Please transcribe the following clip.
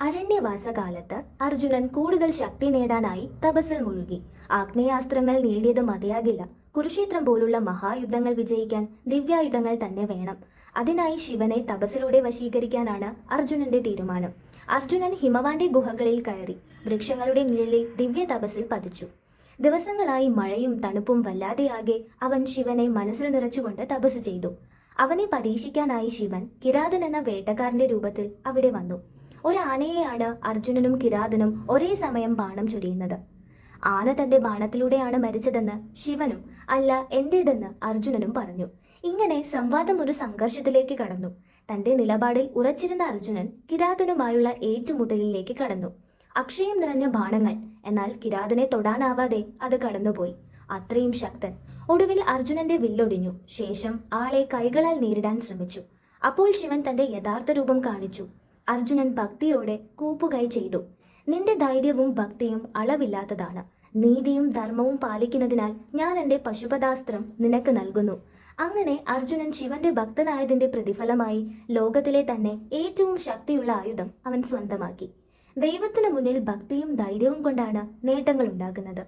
അരണ്യവാസകാലത്ത് അർജുനൻ കൂടുതൽ ശക്തി നേടാനായി തപസ്സിൽ മുഴുകി. ആഗ്നേയാസ്ത്രങ്ങൾ നേടിയത് മതിയാകില്ല. കുരുക്ഷേത്രം പോലുള്ള മഹായുദ്ധങ്ങൾ വിജയിക്കാൻ ദിവ്യായുധങ്ങൾ തന്നെ വേണം. അതിനായി ശിവനെ തപസ്സിലൂടെ വശീകരിക്കാനാണ് അർജുനന്റെ തീരുമാനം. അർജുനൻ ഹിമവാന്റെ ഗുഹകളിൽ കയറി വൃക്ഷങ്ങളുടെ നിഴലിൽ ദിവ്യ തപസ്സിൽ പതിച്ചു. ദിവസങ്ങളായി മഴയും തണുപ്പും വല്ലാതെയാകെ അവൻ ശിവനെ മനസ്സിൽ നിറച്ചുകൊണ്ട് തപസ് ചെയ്തു. അവനെ പരീക്ഷിക്കാനായി ശിവൻ കിരാതൻ എന്ന വേട്ടക്കാരന്റെ രൂപത്തിൽ അവിടെ വന്നു. ഒരു ആനയെയാണ് അർജുനനും കിരാതനും ഒരേ സമയം ബാണം ചൊരിയുന്നത്. ആന തന്റെ ബാണത്തിലൂടെയാണ് മരിച്ചതെന്ന് ശിവനും അല്ല എന്റേതെന്ന് അർജുനനും പറഞ്ഞു. ഇങ്ങനെ സംവാദം ഒരു സംഘർഷത്തിലേക്ക് കടന്നു. തന്റെ നിലപാടിൽ ഉറച്ചിരുന്ന അർജുനൻ കിരാതനുമായുള്ള ഏറ്റുമുട്ടലിലേക്ക് കടന്നു. അക്ഷയം നിറഞ്ഞ ബാണങ്ങൾ എന്നാൽ കിരാതനെ തൊടാനാവാതെ അത് കടന്നുപോയി. അത്രയും ശക്തൻ. ഒടുവിൽ അർജുനന്റെ വില്ലൊടിഞ്ഞു. ശേഷം ആളെ കൈകളാൽ നേരിടാൻ ശ്രമിച്ചു. അപ്പോൾ ശിവൻ തന്റെ യഥാർത്ഥ രൂപം കാണിച്ചു. അർജുനൻ ഭക്തിയോടെ കൂപ്പുകൈ ചെയ്തു. നിന്റെ ധൈര്യവും ഭക്തിയും അളവില്ലാത്തതാണ്. നീതിയും ധർമ്മവും പാലിക്കുന്നതിനാൽ ഞാൻ എന്റെ പശുപദാസ്ത്രം നിനക്ക് നൽകുന്നു. അങ്ങനെ അർജുനൻ ശിവന്റെ ഭക്തനായതിന്റെ പ്രതിഫലമായി ലോകത്തിലെ തന്നെ ഏറ്റവും ശക്തിയുള്ള ആയുധം അവൻ സ്വന്തമാക്കി. ദൈവത്തിനു മുന്നിൽ ഭക്തിയും ധൈര്യവും കൊണ്ടാണ് നേട്ടങ്ങൾ ഉണ്ടാകുന്നത്